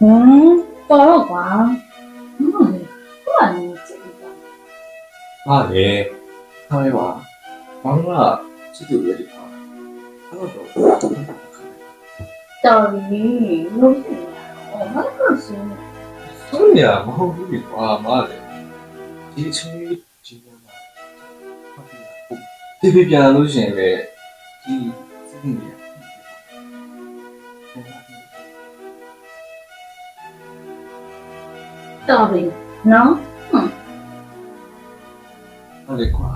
ဟမ်တော်တော့ကွာဟုတ်လေဟုတ်ပါနေကြည့်ပါဟာလေဟာလေပါဘာလို့လဲစစ်တူရဲ့ဒီပါအဲ့တော့တော်ပြီလို့ဖြစ်နေတာတော့မဟုတ်ဘူးရှင်ဆိုရမဟုတ်ဘူးကွာမားလေဒီအချင်းကြီးနေမှာဟုတ်ပြီဒီပြပြန်လို့ရှိရင်ပဲဒီစစ်နေ တော်ပြီနော်ဟုတ်တယ်ကွာ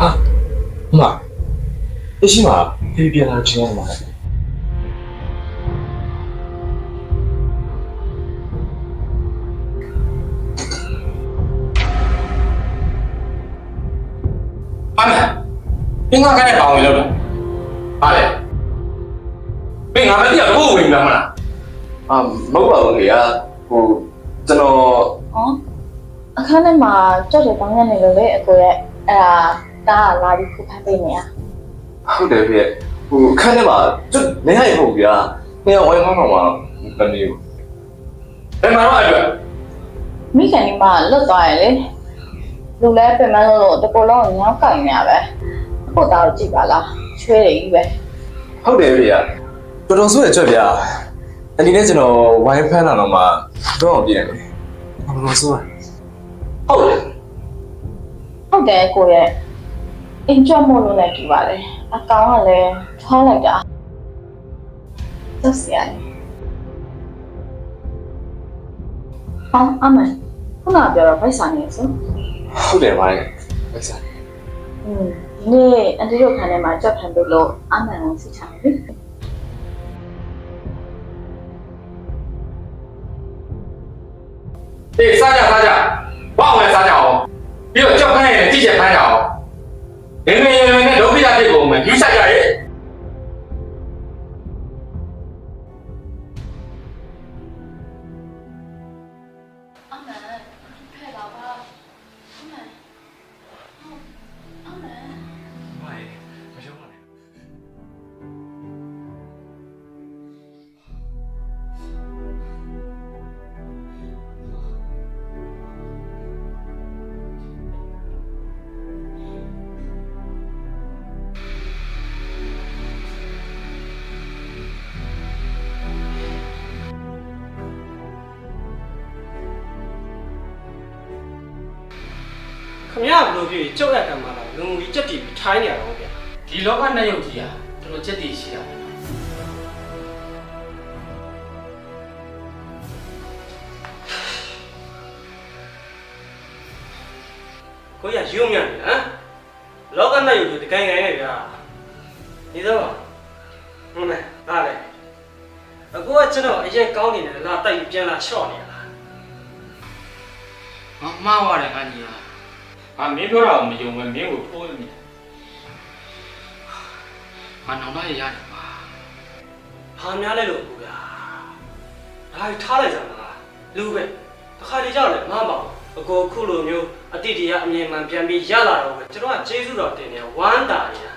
အာမအရှိမပြေပြလာချင်ရမှာအမေပင်ကခိုင်းတဲ့ပေါင်ဝင်လို့လားဟာလေ ပင်ကမတိရဘူးဝင်လာမလား 啊，မဟုတ်ပါဘူးလေอ่ะဟိုကျွန်တော် ဟောအခန်းထဲမှာကြောက်တယ်တောင်းရနေလို့လေအကိုရဲ့အဲ့ဒါတားလာပြီးခုဖတ်ပေးနေရ ဟုတ်တယ်ဖေဟိုခန်းထဲမှာကျွတ်နေရရဟုတ်ဗျာနေရဝိုင်းမောင်းမှာမနေဘူး ဘယ်မှာတော့အတွက် မိခင်ဒီမှာလွတ်သွားရလေလူလဲပြင်မလို့တကူလုံးညောင်းကင်နေရပဲအခုသားကိုကြည့်ပါလားချွေးတယ်ကြီးပဲ ဟုတ်တယ်ဖေ တော်တော်ဆိုးရကြွက်ဗျာအနေနဲ့ကျွန်တော်ဝိုင်းဖမ်းလာတော့မှတော့အောင်ပြင်တယ်တော်တော်ဆိုးရဟုတ်တယ်ဟုတ်တယ်ကိုရဲ့အင်ကြမို့လို့လည်းကြည့်ပါလေအကောင်ကလည်းထောင်းလိုက်တာသက်စရာလေဟောအမန်ခုနကပြောတော့ဗိုက်စာနေဆိုဟုတ်တယ်ပါလေဟုတ်စားอืมဒီနေ့အန်တီတို့ခန်းထဲမှာကြောက်ခံလို့လို့အမန်ကိုစစ်ချတယ်လေ အေးစားကြစားကြဘာဝင်စားကြအောင်ပြီးတော့ကြောက်ခိုင်းရင်ကြည့်ချက်ခိုင်းကြအောင်ငငယ်ငယ်နဲ့ဒုက္ခရဖြစ်ကုန်မယ်ယူဆိုင်ကြရဲ့ လို့ဖြစ်ကြောက်ရကံမှာတော့လုံငူကြီးကြက်တီပြီးထိုင်းနေရတော့ဗျာဒီလောကနဲ့ယုတ်ကြီးဟာတော်တော်ချက်တည်ရှိတာပဲကိုရရုံမြန်နေဟမ်လောကနဲ့ယူတကိုင်ကိုင်နေဗျာဒီတော့ဟုတ်မယ်ဒါလေအခုကကျွန်တော်အရင်ကောင်းနေတယ်လာတိုက်ပြန်လာချော့နေလားငါမှားရတယ်အညီဟာ ငါမင်းပြောတာကိုမယုံဘူးမင်းကိုထိုးနေတယ်ငါနောင်တရရတယ်ပါဟာများလဲလို့ဗျာဒါထားလိုက်ကြမှာလူပဲတစ်ခါလေကြောက်လေမမအောင်အကိုခုလိုမျိုးအတိတ်တရားအမြင်မှန်ပြန်ပြီးရလာတော့ပဲကျွန်တော်ကကျေးဇူးတော်တင်နေဝမ်းသာနေတာ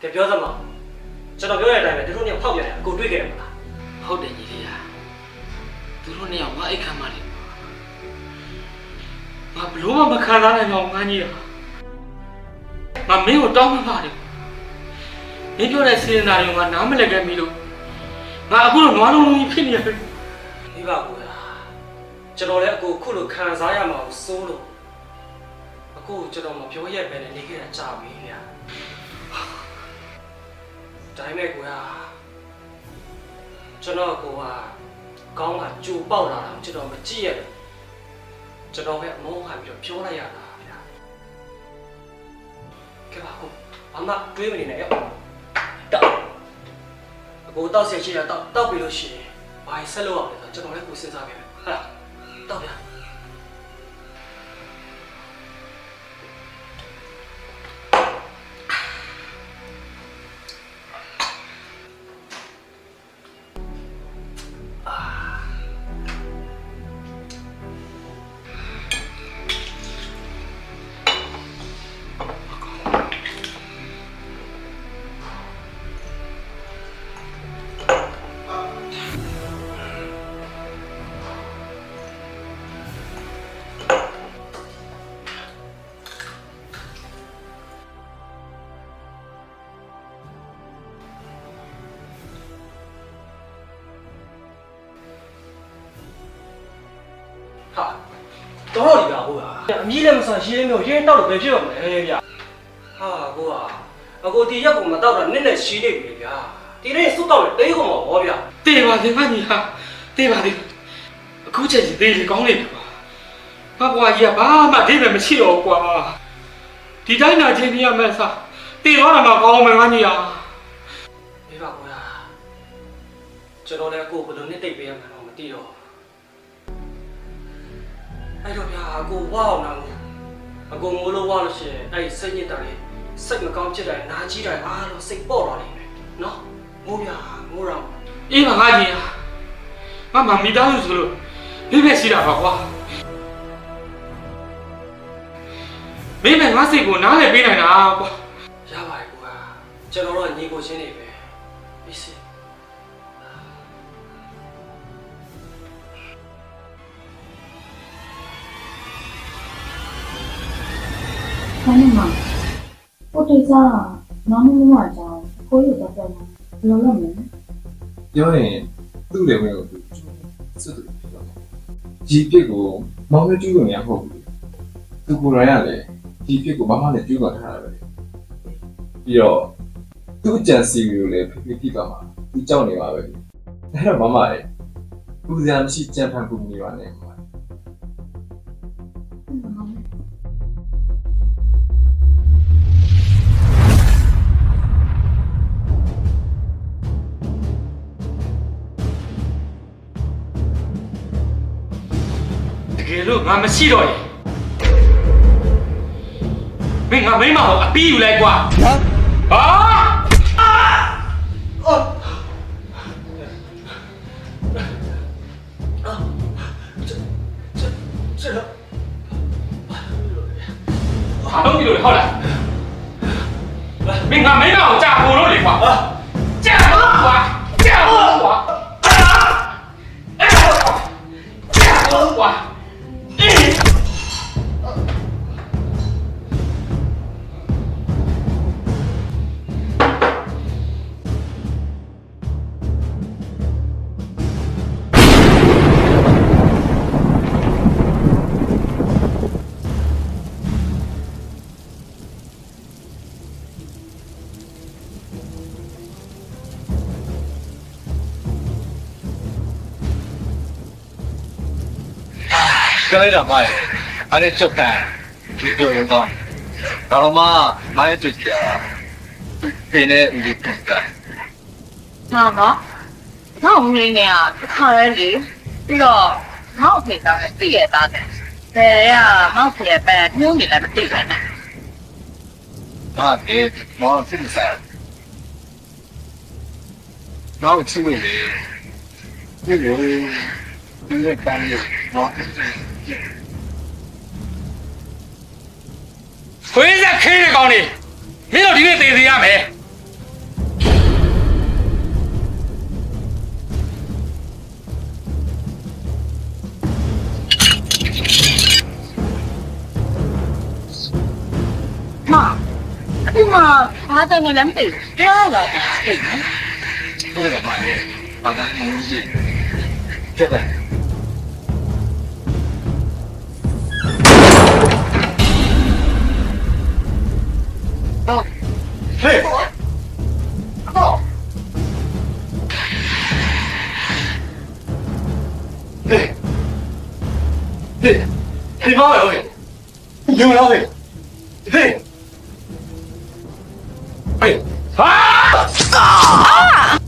ကဲပြောသမားကျွန်တော်ပြောတဲ့အတိုင်းပဲသူတို့ညဖောက်ပြန်တယ်အကိုတွေ့ခဲ့တယ်မလားဟုတ်တယ်ညီလေးဟာ သူတို့နှစ်ယောက်ငါအိတ်ခံပါလိမ့်ငါဘလို့မှမခံစားနိုင်တော့ငန်းကြီးရငါမင်းကိုတောင်းမှပါတယ်မင်းပြောတဲ့စေတနာတွေကနားမလည်ခဲ့ပြီလို့ငါအခုတော့နွားလုံးလုံးကြီးဖြစ်နေရတယ်မိဘကိုကျွန်တော်လည်းအကိုခုလိုခံစားရမှာကိုစိုးလို့အကိုကျွန်တော်မပြောရက်ပဲနဲ့နေခဲ့တာကြာပြီဗျာဒါပေမဲ့ကိုကကျွန်တော်ကိုက ကောင်းကကြိုပေါက်လာတာကျွန်တော်မကြည့်ရတယ်ကျွန်တော်ပဲအမောခံပြီးတော့ပြောလိုက်ရတာဗျာကဲပါကိုဘာမှတွေးမနေနဲ့ရောတော့အကိုတောက်ဆက်ရှိတာတောက်တောက်ပြီးလို့ရှိရင်ဘာဆက်လို့အောင်လဲဆိုတော့ကျွန်တော်လည်းကိုစဉ်းစားခဲ့မယ်ဟာတောက်ဗျာ တော်တော်ဒီပါဟုတ်လားအမီးလည်းမဆန်ရှင်းလည်းမဟုတ်ရင်းတောက်လို့ပဲဖြစ်ရမယ်ဗျာဟာကိုကအကိုဒီရက်ကိုမတောက်တာနစ်နဲ့ရှင်းနေပြီဗျာဒီနေ့စွတ်တော့တေးကုန်မှာဟောဗျာတေးပါသေးငါညီဟာတေးပါသေးအခုချိန်စီသေးလေကောင်းနေပြီကွာငါဘွားကြီးကဘာမှအဓိပ္ပာယ်မရှိတော့ဘူးကွာဒီတိုင်းနာချင်းကြီးရမယ်စားတေးတော့တာမှကောင်းမယ်ငါညီဟာမေးပါကွာကျွန်တော်လည်းကိုဘယ်လိုနဲ့တိတ်ပေးရမှာတော့မသိတော့ အဲ့တော့ဗျာအကိုဝါအောင်နာလို့အကိုမိုးလို့ဝါလို့ရှိရင်အဲ့စိတ်ညစ်တာလေးစိတ်မကောင်းဖြစ်တယ်နာကြီးတယ်အားလို့စိတ်ပေါ့သွားလိမ့်မယ်နော်မိုးဗျာမိုးရောင်အေးပါငါညီဟာငါမမီသားလို့ဆိုလို့မိပဲရှိတာပါကွာမိပဲငါစိတ်ကိုနားလည်ပေးနိုင်တာကွာရပါတယ်ကွာကျွန်တော်တို့ကညီကိုချင်းနေပဲပြီးစီ။ ဘာနဲ့မှကိုတေစာနောင်မမအကြောင်းကိုရတော့တော့ဘယ်လိုလုပ်မလဲပြောရင်သူ့လည်းဝင်ကိုသူစွတ်တူဖြစ်တော့ဒီပြစ်ကိုမောင်နဲ့ကျူးလို့မရဟုတ်ဘူးသူကိုယ်တိုင်ကလည်းဒီပြစ်ကိုဘာမှလည်းကျူးလွန်ထားတာပဲပြီးတော့သူ့အကြံစီကိုလည်းဖိဖိတိပါမှာသူကြောက်နေပါပဲအဲ့တော့မမလည်းသူစရာမရှိကြံဖန်ကူနေပါနဲ့ မမတကယ်လို့ငါမရှိတော့ရင်မင်းငါမိမကိုအပီးယူလိုက်ကွာဟာဟာကျွန်တော်ဘာလို့ဒီလိုလဲဟုတ်လားမင်းငါမိမကိုကြာဖို့လို့လေကွာကြာဖို့ကွာကြာ ကလေးတော့မိုင်းအဲ့ဒီချက်ခံဒီလိုတော့ဒါတော့မှမိုင်းတွေ့ကြပြင်းနေဦးက။ဟာနော်။ငါ့ဦးလေးနဲ့ကတစ်ခါလဲလေပြီးတော့ငါ့အဖေကလည်းသိရတာတယ်။ဘယ်ရငါ့ဖေပဲညှိုးနေလည်းမသိပဲနဲ့ဟာဒီမောင်စစ်စားနောက်ချိနေလေဒီလိုဒီလိုကံရမောင် ခွေးရက်ခေးတဲ့ကောင်းနေမင်းတို့ဒီနေ့သေသေးရမယ်။ဟာအခုမှဘာတယ်လည်းမသိဘူး။ကြားလာတယ်သိတယ်ဒီလိုမိုင်းဘာသာရေးကြီးကျတဲ့။ဟု People love it. You love it. Hey. Wait. Ah! Ah!